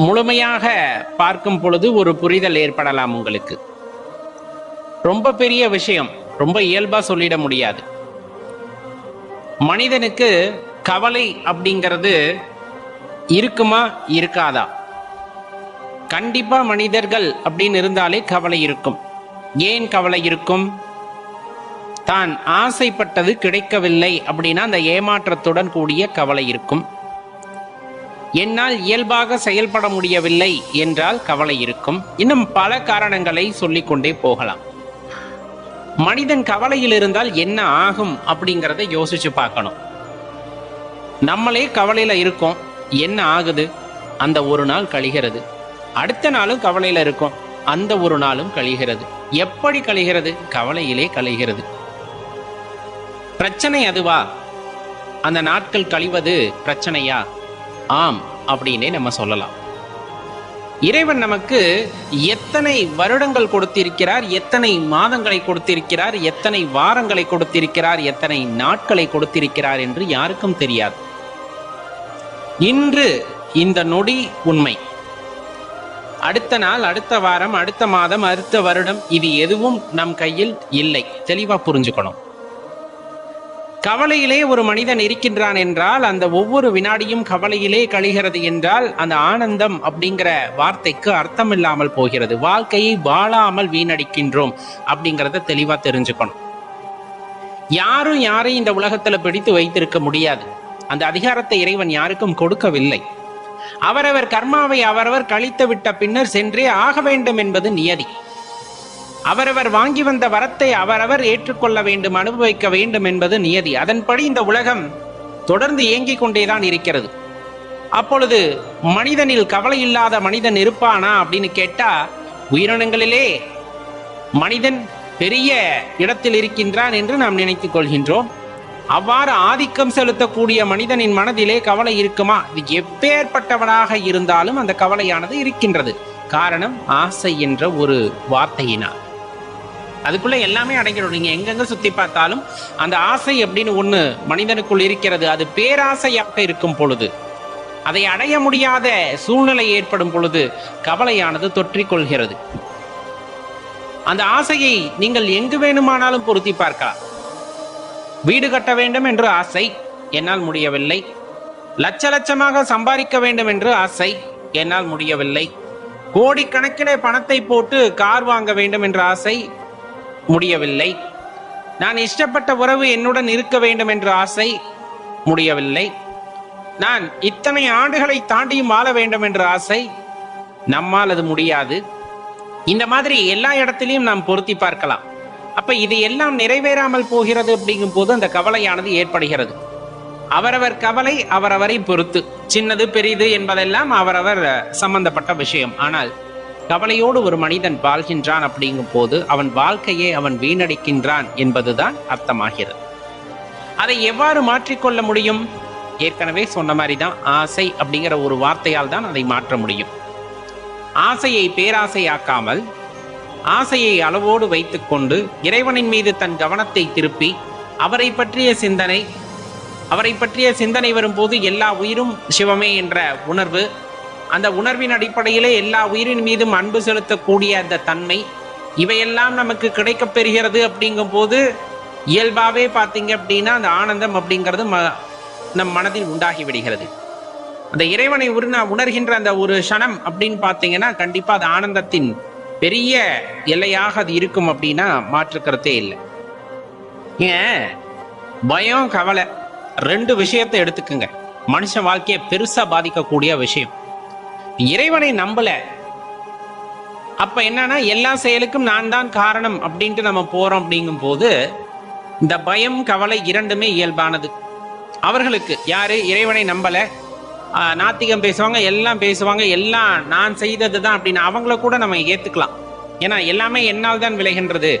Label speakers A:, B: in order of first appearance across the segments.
A: முழுமையாக பார்க்கும் பொழுது ஒரு புரிதல் ஏற்படலாம் உங்களுக்கு. ரொம்ப பெரிய விஷயம் ரொம்ப இயல்பா சொல்லிட முடியாது. மனிதனுக்கு கவலை அப்படிங்கிறது இருக்குமா இருக்காதா? கண்டிப்பா மனிதர்கள் அப்படின்னு இருந்தாலே கவலை இருக்கும். ஏன் கவலை இருக்கும்? தான் ஆசைப்பட்டது கிடைக்கவில்லை அப்படின்னா அந்த ஏமாற்றத்துடன் கூடிய கவலை இருக்கும். என்னால் இயல்பாக செயல்பட முடியவில்லை என்றால் கவலை இருக்கும். இன்னும் பல காரணங்களை சொல்லிக்கொண்டே போகலாம். மனிதன் கவலையில் இருந்தால் என்ன ஆகும் அப்படிங்கிறத யோசிச்சு பார்க்கணும். நம்மளே கவலையில இருக்கோம். என்ன ஆகுது? அந்த ஒரு நாள் கழிகிறது. அடுத்த நாளும் கவலையில இருக்கும். அந்த ஒரு நாளும் கழிகிறது. எப்படி கழிகிறது? கவலையிலே கழிகிறது. பிரச்சனை அதுவா? அந்த நாட்கள் கழிவது பிரச்சனையா? ஆம் அப்படின்னே நம்ம சொல்லலாம். இறைவன் நமக்கு எத்தனை வருடங்கள் கொடுத்திருக்கிறார் எத்தனை மாதங்களை கொடுத்திருக்கிறார் எத்தனை வாரங்களை கொடுத்திருக்கிறார் எத்தனை நாட்களை கொடுத்திருக்கிறார் என்று யாருக்கும் தெரியாது. இன்று இந்த நொடி உண்மை. அடுத்த நாள் அடுத்த வாரம் அடுத்த மாதம் அடுத்த வருடம் இது எதுவும் நம் கையில் இல்லை. தெளிவா புரிஞ்சுக்கணும். கவலையிலே ஒரு மனிதன் இருக்கின்றான் என்றால் அந்த ஒவ்வொரு வினாடியும் கவலையிலே கழிகிறது என்றால் அந்த ஆனந்தம் அப்படிங்கிற வார்த்தைக்கு அர்த்தம் இல்லாமல் போகிறது. வாழ்க்கையை வாழாமல் வீணடிக்கின்றோம் அப்படிங்கிறத தெளிவா தெரிஞ்சுக்கணும். யாரும் யாரையும் இந்த உலகத்துல பிடித்து வைத்திருக்க முடியாது. அந்த அதிகாரத்தை இறைவன் யாருக்கும் கொடுக்கவில்லை. அவரவர் கர்மாவை அவரவர் கழித்து விட்ட பின்னர் சென்றே ஆக வேண்டும் என்பது நியதி. அவரவர் வாங்கி வந்த வரத்தை அவரவர் ஏற்றுக்கொள்ள வேண்டும் அனுபவிக்க வேண்டும் என்பது நியதி. அதன்படி இந்த உலகம் தொடர்ந்து இயங்கிக் கொண்டேதான் இருக்கிறது. அப்பொழுது மனிதனில் கவலை இல்லாத மனிதன் இருப்பானா அப்படின்னு கேட்டா உயிரினங்களிலே மனிதன் பெரிய இடத்தில் இருக்கின்றான் என்று நாம் நினைத்துக் கொள்கின்றோம். அவ்வாறு ஆதிக்கம் செலுத்தக்கூடிய மனிதனின் மனதிலே கவலை இருக்குமா? இது எப்பேற்பட்டவனாக இருந்தாலும் அந்த கவலையானது இருக்கின்றது. காரணம் ஆசை என்ற ஒரு வார்த்தையினால். அதுக்குள்ள எல்லாமே அடங்கிடும். நீங்க எங்கெங்க சுத்தி பார்த்தாலும் அந்த ஆசை அப்படின்னு ஒண்ணு மனிதனுக்குள் இருக்கிறது. அது பேராசையாக இருக்கும் பொழுது. அதை அடைய முடியாத சூழ்நிலை ஏற்படும் பொழுது கவலையானது தொற்றிக் கொள்கிறது அந்த ஆசையை நீங்கள் எங்கு வேணுமானாலும் பொருத்தி பார்க்கலாம். வீடு கட்ட வேண்டும் என்று ஆசை என்னால் முடியவில்லை. லட்ச லட்சமாக சம்பாதிக்க வேண்டும் என்று ஆசை என்னால் முடியவில்லை. கோடிக்கணக்கிலே பணத்தை போட்டு கார் வாங்க வேண்டும் என்ற ஆசை முடியவில்லை. நான் இஷ்டப்பட்ட உறவு என்னுடன் இருக்க வேண்டும் என்ற ஆசை முடியவில்லை. நான் இத்தனை ஆண்டுகளை தாண்டியும் வாழ வேண்டும் என்ற ஆசை நம்மால் அது முடியாது. இந்த மாதிரி எல்லா இடத்திலையும் நாம் பொருத்தி பார்க்கலாம். அப்ப இது எல்லாம் நிறைவேறாமல் போகிறது அப்படிங்கும் போது அந்த கவலையானது ஏற்படுகிறது. அவரவர் கவலை அவரவரை பொறுத்து சின்னது பெரிது என்பதெல்லாம் அவரவர் சம்பந்தப்பட்ட விஷயம். ஆனால் கவலையோடு ஒரு மனிதன் வாழ்கின்றான் அப்படிங்கும் போது அவன் வாழ்க்கையை அவன் வீணடிக்கின்றான் என்பதுதான் அர்த்தமாகிறது. அதை எவ்வாறு மாற்றிக்கொள்ள முடியும்? ஏற்கனவே சொன்ன மாதிரி தான் ஆசை அப்படிங்கிற ஒரு வார்த்தையால் தான் அதை மாற்ற முடியும். ஆசையை பேராசையாக்காமல் ஆசையை அளவோடு வைத்துக்கொண்டு இறைவனின் மீது தன் கவனத்தை திருப்பி அவரை பற்றிய சிந்தனை அவரை பற்றிய சிந்தனை வரும்போது எல்லா உயிரும் சிவமே என்ற உணர்வு அந்த உணர்வின் அடிப்படையிலே எல்லா உயிரின் மீதும் அன்பு செலுத்தக்கூடிய அந்த தன்மை இவையெல்லாம் நமக்கு கிடைக்கப் பெறுகிறது அப்படிங்கும் போது இயல்பாவே பார்த்தீங்க அப்படின்னா அந்த ஆனந்தம் அப்படிங்கிறது ம நம் மனதில் உண்டாகி விடுகிறது. அந்த இறைவனை உருணா உணர்கின்ற அந்த ஒரு க்ஷணம் அப்படின்னு பார்த்தீங்கன்னா கண்டிப்பாக அது ஆனந்தத்தின் பெரிய எல்லையாக அது இருக்கும் அப்படின்னா மாற்றுக்கிறதே இல்லை. ஏன்? பயம் கவலை ரெண்டு விஷயத்தை எடுத்துக்குங்க. மனுஷ வாழ்க்கையை பெருசாக பாதிக்கக்கூடிய விஷயம். இறைவனை நம்பல. அப்ப என்னன்னா எல்லா செயலுக்கும் நான் தான் காரணம் அப்படின்ட்டு நம்ம போறோம் அப்படிங்கும் போது இந்த பயம் கவலை இரண்டுமே இயல்பானது. அவர்களுக்கு யாரு? இறைவனை நம்பல. நாத்திகம் பேசுவாங்க எல்லாம் பேசுவாங்க எல்லாம் நான் செய்தது தான் அப்படின்னு அவங்கள கூட நம்ம ஏத்துக்கலாம். ஏன்னா எல்லாமே என்னால் தான் விளைகின்றது.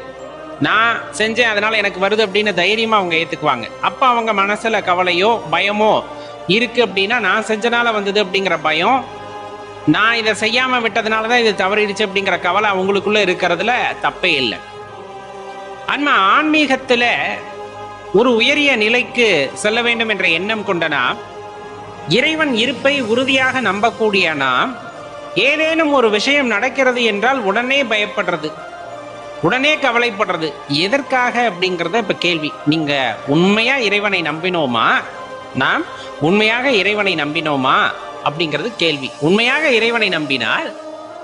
A: நான் செஞ்சேன் அதனால எனக்கு வருது அப்படின்னு தைரியமா அவங்க ஏத்துக்குவாங்க. அப்ப அவங்க மனசுல கவலையோ பயமோ இருக்கு அப்படின்னா நான் செஞ்சனால வந்தது அப்படிங்கிற பயம் நான் இதை செய்யாம விட்டதுனால தான் இது தவறிடுச்சு அப்படிங்கிற கவலை அவங்களுக்குள்ள இருக்கிறதுல தப்பே இல்லை. அன்மா ஆன்மீகத்தில் ஒரு உயரிய நிலைக்கு செல்ல வேண்டும் என்ற எண்ணம் கொண்டனா இறைவன் இருப்பை உறுதியாக நம்பக்கூடிய நாம் ஏதேனும் ஒரு விஷயம் நடக்கிறது என்றால் உடனே பயப்படுறது உடனே கவலைப்படுறது. எதற்காக அப்படிங்கிறத இப்ப கேள்வி. நீங்க உண்மையா இறைவனை நம்பினோமா? நாம் உண்மையாக இறைவனை நம்பினோமா? அப்படிங்கிறது கேள்வி. உண்மையாக இறைவனை நம்பினால்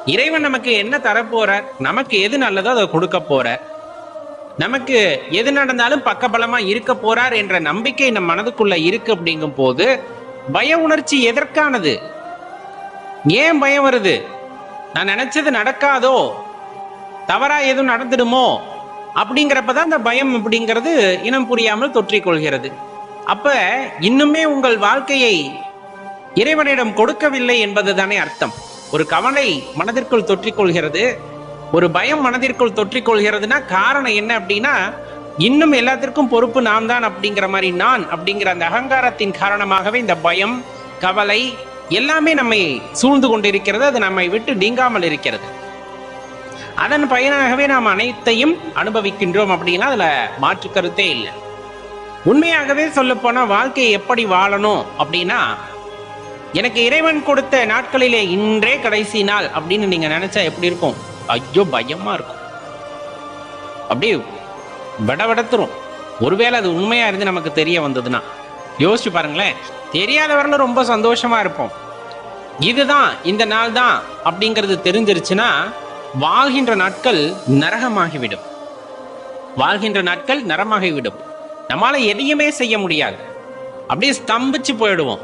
A: இறைவன் நமக்கு என்ன தரப்போறார்? நமக்கு எது நல்லதோ அதை கொடுக்க போறார். நமக்கு எது நடந்தாலும் பக்கபலமா இருக்க போறார் என்ற நம்பிக்கை நம் மனதுக்குள்ள இருக்கு அப்படிங்கும் போது பய உணர்ச்சி எதற்கானது? ஏன் பயம் வருது? நான் நினைச்சது நடக்காதோ? தவறா எதுவும் நடந்துடுமோ? அப்படிங்கிறப்பதான் இந்த பயம் அப்படிங்கிறது இனம் புரியாமல் தொற்றிக்கொள்கிறது அப்ப இன்னுமே உங்கள் வாழ்க்கையை இறைவனிடம் கொடுக்கவில்லை என்பதுதானே அர்த்தம். ஒரு கவலை மனதிற்குள் தொற்றிக்கொள்கிறது ஒரு பயம் மனதிற்குள் தொற்றிக்கொள்கிறதுனா காரணம் என்ன அப்படின்னா இன்னும் எல்லாத்திற்கும் பொறுப்பு நான் தான் அப்படிங்கிற மாதிரி நான் அப்படிங்கிற அந்த அகங்காரத்தின் காரணமாகவே இந்த பயம் கவலை எல்லாமே நம்மை சூழ்ந்து கொண்டிருக்கிறது அது நம்மை விட்டு நீங்காமல் இருக்கிறது. அதன் பயனாகவே நாம் அனைத்தையும் அனுபவிக்கின்றோம் அப்படின்னா அதுல மாற்று கருத்தே இல்லை. உண்மையாகவே சொல்ல போனா வாழ்க்கையை எப்படி வாழணும் அப்படின்னா எனக்கு இறைவன் கொடுத்த நாட்களிலே இன்றே கடைசி நாள் அப்படின்னு நீங்க நினைச்சா எப்படி இருக்கும்? ஐயோ பயமா இருக்கும். அப்படியே விடவிடத்துரும். ஒருவேளை அது உண்மையா இருந்து நமக்கு தெரிய வந்ததுன்னா. யோசிச்சு பாருங்களேன். தெரியாதவரில் ரொம்ப சந்தோஷமா இருப்போம். இதுதான் இந்த நாள் தான் அப்படிங்கிறது தெரிஞ்சிருச்சுன்னா வாழ்கின்ற நாட்கள் நரகமாகிவிடும். வாழ்கின்ற நாட்கள் நரமாகிவிடும். நம்மளால எதையுமே செய்ய முடியாது. அப்படியே ஸ்தம்பிச்சு போயிடுவோம்.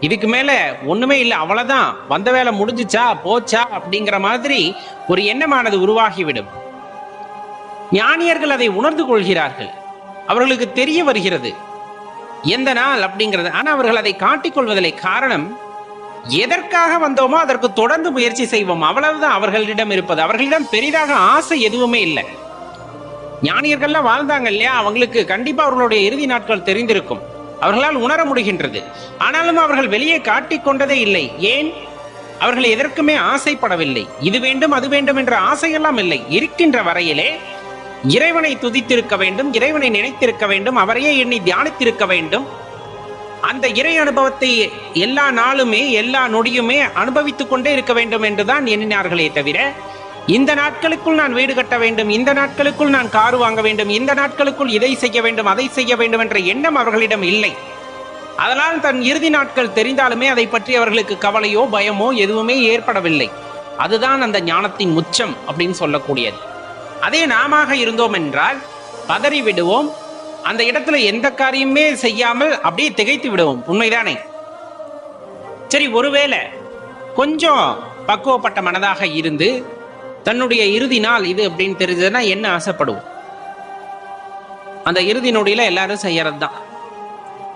A: இதுக்கு மேல ஒண்ணுமே இல்லை அவ்வளவுதான். வந்த வேலை முடிஞ்சுச்சா போச்சா அப்படிங்கிற மாதிரி ஒரு எண்ணமானது உருவாகிவிடும். ஞானியர்கள் அதை உணர்ந்து கொள்கிறார்கள். அவர்களுக்கு தெரிய வருகிறது. எந்த நாள் அப்படிங்கிறது. ஆனா அவர்கள் அதை காட்டிக்கொள்வதில்லை காரணம் எதற்காக வந்தோமோ அதற்கு தொடர்ந்து முயற்சி செய்வோம். அவ்வளவுதான் அவர்களிடம் இருப்பது. அவர்களிடம் பெரிதாக ஆசை எதுவுமே இல்லை. ஞானியர்கள்லாம் வாழ்ந்தாங்க இல்லையா? அவங்களுக்கு கண்டிப்பா அவர்களுடைய இறுதி நாட்கள் தெரிந்திருக்கும். அவர்களால் உணர முடிகின்றது. ஆனாலும் அவர்கள் வெளியே காட்டிக் கொண்டதே இல்லை. ஏன்? அவர்கள் எதற்குமே ஆசைப்படவில்லை. இது வேண்டும் அது வேண்டும் என்ற ஆசையெல்லாம் இல்லை. இருக்கின்ற வரையிலே இறைவனை துதித்திருக்க வேண்டும் இறைவனை நினைத்திருக்க வேண்டும் அவரையே எண்ணி தியானித்திருக்க வேண்டும். அந்த இறை அனுபவத்தை எல்லா நாளுமே எல்லா நொடியுமே அனுபவித்துக் கொண்டே இருக்க வேண்டும் என்றுதான் எண்ணினார்களே தவிர இந்த நாட்களுக்குள் நான் வீடு கட்ட வேண்டும் இந்த நாட்களுக்குள் நான் கார் வாங்க வேண்டும் இந்த நாட்களுக்குள் இதை செய்ய வேண்டும் அதை செய்ய வேண்டும் என்ற எண்ணம் அவர்களிடம் இல்லை. அதனால் தன் இறுதி நாட்கள் தெரிந்தாலுமே அதை பற்றி அவர்களுக்கு கவலையோ பயமோ எதுவுமே ஏற்படவில்லை. அதுதான் அந்த ஞானத்தின் உச்சம் அப்படின்னு சொல்லக்கூடியது. அதே நாம இருந்தோம் என்றால் பதறி விடுவோம். அந்த இடத்துல எந்த காரியமே செய்யாமல் அப்படியே திகைத்து விடுவோம். உண்மைதானே? சரி ஒருவேளை கொஞ்சம் பக்குவப்பட்ட மனதாக இருந்து தன்னுடைய இறுதி நாள் இது அப்படின்னு தெரிஞ்சதுன்னா என்ன ஆசைப்படுவோம்? அந்த இறுதி நொடியில எல்லாரும் செய்யறது தான்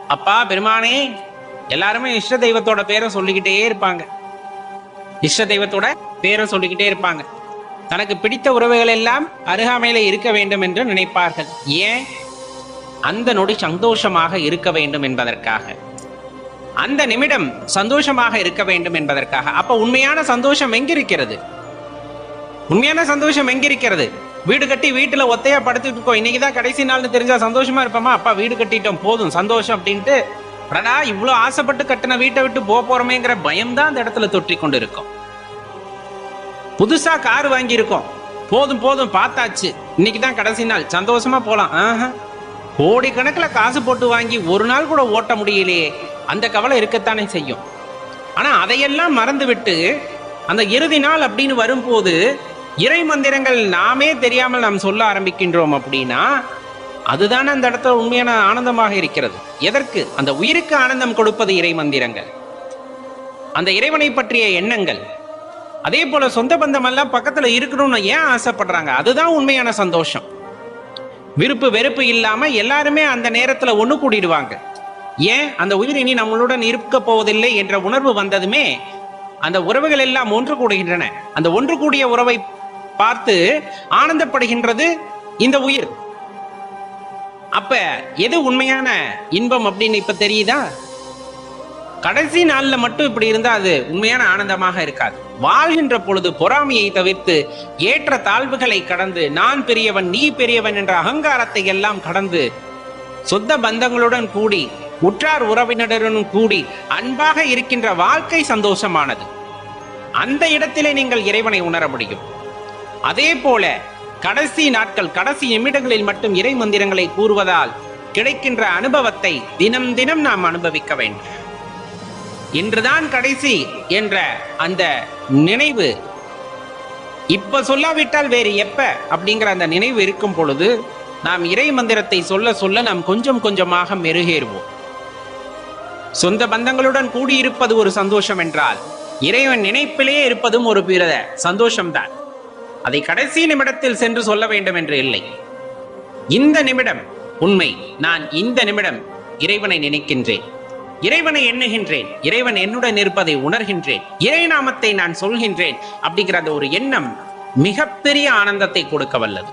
A: அப்பா பெருமானே எல்லாருமே இஷ்ட தெய்வத்தோட பேரை சொல்லிக்கிட்டே இருப்பாங்க. இஷ்ட தெய்வத்தோட பேரை சொல்லிக்கிட்டே இருப்பாங்க. தனக்கு பிடித்த உறவுகள் எல்லாம் அருகாமையில இருக்க வேண்டும் என்று நினைப்பார்கள். ஏன்? அந்த நொடி சந்தோஷமாக இருக்க வேண்டும் என்பதற்காக. அந்த நிமிடம் சந்தோஷமாக இருக்க வேண்டும் என்பதற்காக. அப்ப உண்மையான சந்தோஷம் எங்கிருக்கிறது? உண்மையான சந்தோஷம் எங்கிருக்கிறது வீடு கட்டி வீட்டுல ஒத்தையா படுத்துட்டு இருக்கோம். இன்னைக்கு தான் கடைசி நாள்னு தெரிஞ்சா சந்தோஷமா இருப்போமா? அப்பா வீடு கட்டிட்டோம். போதும் சந்தோஷம் அப்படின்ட்டு. அடடா இவ்வளவு ஆசைப்பட்டு கட்டின வீட்டை விட்டு போக போறோமேங்கிற பயம் தான் அந்த இடத்துல தொற்றி கொண்டு இருக்கும் புதுசா கார் வாங்கியிருக்கோம். போதும் போதும் பார்த்தாச்சு. இன்னைக்கு தான் கடைசி நாள். சந்தோஷமா போலாம். ஆஹா. கோடிக்கணக்கில் காசு போட்டு வாங்கி ஒரு நாள் கூட ஓட்ட முடியலையே. அந்த கவலை இருக்கத்தானே செய்யும். ஆனா அதையெல்லாம் மறந்துவிட்டு அந்த இறுதி நாள் அப்படின்னு வரும்போது இறை மந்திரங்கள் நாமே தெரியாமல் நாம் சொல்ல ஆரம்பிக்கின்றோம் அப்படின்னா அதுதானே அந்த இடத்துல உண்மையான ஆனந்தமாக இருக்கிறது. எதற்கு? அந்த உயிருக்கு ஆனந்தம் கொடுப்பது இறை மந்திரங்கள். அந்த இறைவனை பற்றிய எண்ணங்கள். அதே போல சொந்த பந்தமெல்லாம் பக்கத்துல இருக்கணும்னு ஏன் ஆசைப்படுறாங்க? அதுதான் உண்மையான சந்தோஷம். விருப்பு வெறுப்பு இல்லாம எல்லாருமே அந்த நேரத்துல ஒண்ணு கூடிடுவாங்க. ஏன்? அந்த உயிர் இனி நம்மளுடன் இருக்க போவதில்லை என்ற உணர்வு வந்ததுமே அந்த உறவுகள் எல்லாம் ஒன்று கூடுகின்றன. அந்த ஒன்று கூடிய உறவை பார்த்து ஆனந்தப்படுகின்றது இந்த உயிர். அப்ப எது உண்மையான இன்பம் அப்படின்னு இப்ப தெரியுதா? கடைசி நாள்ல மட்டும் இப்படி இருந்தா அது உண்மையான ஆனந்தமாக இருக்காது. வாழ்கின்ற பொழுது பொறாமையை தவிர்த்து ஏற்ற தாழ்வுகளை கடந்து நான் பெரியவன் நீ பெரியவன் என்ற அகங்காரத்தை எல்லாம் கடந்து சொந்த பந்தங்களுடன் கூடி உற்றார் உறவினருடன் கூடி அன்பாக இருக்கின்ற வாழ்க்கை சந்தோஷமானது. அந்த இடத்திலே நீங்கள் இறைவனை உணர முடியும். அதே போல கடைசி நாட்கள் கடைசி நிமிடங்களில் மட்டும் இறை மந்திரங்களை கூறுவதால் கிடைக்கின்ற அனுபவத்தை தினம் தினம் நாம் அனுபவிக்க வேண்டும். இன்றுதான் கடைசி என்ற அந்த நினைவு இப்ப சொல்லாவிட்டால் வேறு எப்ப அப்படிங்கிற அந்த நினைவு இருக்கும் பொழுது நாம் இறை மந்திரத்தை சொல்ல சொல்ல நாம் கொஞ்சம் கொஞ்சமாக மெருகேறுவோம். சொந்த பந்தங்களுடன் கூடியிருப்பது ஒரு சந்தோஷம் என்றால் இறைவன் நினைப்பிலேயே இருப்பதும் ஒரு பிற சந்தோஷம்தான். அதை கடைசி நிமிடத்தில் சென்று சொல்ல வேண்டும் என்று இல்லை. இந்த நிமிடம் உண்மை. நான் இந்த நிமிடம் இறைவனை நினைக்கின்றேன். இறைவனை எண்ணுகின்றேன். இறைவன் என்னுடன் இருப்பதை உணர்கின்றேன். இறை நாமத்தை நான் சொல்கின்றேன் அப்படிங்கிற அந்த ஒரு எண்ணம் மிகப்பெரிய ஆனந்தத்தை கொடுக்க வல்லது.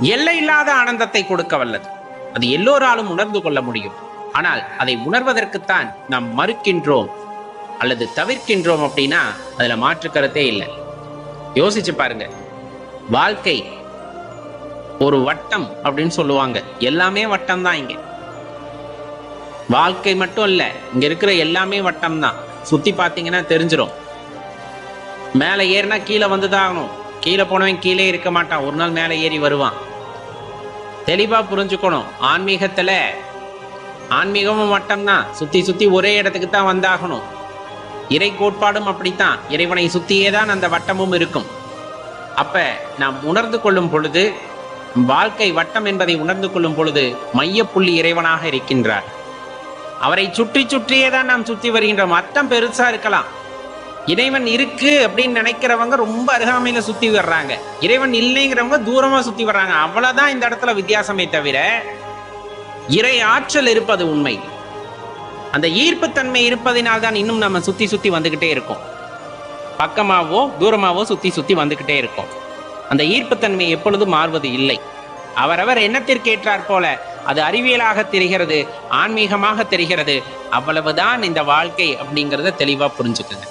A: எல்லையில்லாத ஆனந்தத்தை கொடுக்க வல்லது. அது எல்லோராலும் உணர்ந்து கொள்ள முடியும். ஆனால் அதை உணர்வதற்குத்தான் நாம் மறுக்கின்றோம் அல்லது தவிர்க்கின்றோம் அப்படின்னா அதுல மாற்று கருத்தே இல்லை. யோசிச்சு பாருங்க. வாழ்க்கை ஒரு வட்டம் அப்படின்னு சொல்லுவாங்க. எல்லாமே வட்டம் தான் இங்க. வாழ்க்கை மட்டும் இல்ல இங்க இருக்கிற எல்லாமே வட்டம் தான் சுத்தி பார்த்தீங்கன்னா தெரிஞ்சிடும் மேலே ஏறினா கீழே வந்துதான் ஆகணும் கீழே போனவன் கீழே இருக்க மாட்டான். ஒரு நாள் மேலே ஏறி வருவான். தெளிவா புரிஞ்சுக்கணும். ஆன்மீகத்துல ஆன்மீகமும் வட்டம்தான். சுத்தி சுத்தி ஒரே இடத்துக்கு தான் வந்தாகணும். இறை கோட்பாடும் அப்படித்தான். இறைவனை சுத்தியே தான் அந்த வட்டமும் இருக்கும். அப்ப நாம் உணர்ந்து கொள்ளும் பொழுது வாழ்க்கை வட்டம் என்பதை உணர்ந்து கொள்ளும் பொழுது மையப்புள்ளி இறைவனாக இருக்கின்றார். அவரை சுற்றி சுற்றியே தான் நாம் சுத்தி வருகின்றோம். அர்த்தம் பெருசா இருக்கலாம். இறைவன் இருக்கு அப்படின்னு நினைக்கிறவங்க ரொம்ப அருகாமையில சுத்தி வர்றாங்க. இறைவன் இல்லைங்கிறவங்க தூரமா சுத்தி வர்றாங்க. அவ்வளவுதான் இந்த இடத்துல வித்தியாசமே தவிர இறை ஆற்றல் இருப்பது உண்மை. அந்த ஈர்ப்புத்தன்மை இருப்பதினால் தான் இன்னும் நம்ம சுற்றி சுற்றி வந்துக்கிட்டே இருக்கோம். பக்கமாகவோ தூரமாகவோ சுற்றி சுற்றி வந்துக்கிட்டே இருக்கோம். அந்த ஈர்ப்புத்தன்மை எப்பொழுதும் மாறுவது இல்லை. அவரவர் எண்ணத்திற்கேற்றாற் போல அது அறிவியலாக தெரிகிறது ஆன்மீகமாக தெரிகிறது. அவ்வளவுதான் இந்த வாழ்க்கை அப்படிங்கிறத தெளிவாக புரிஞ்சுக்குங்க.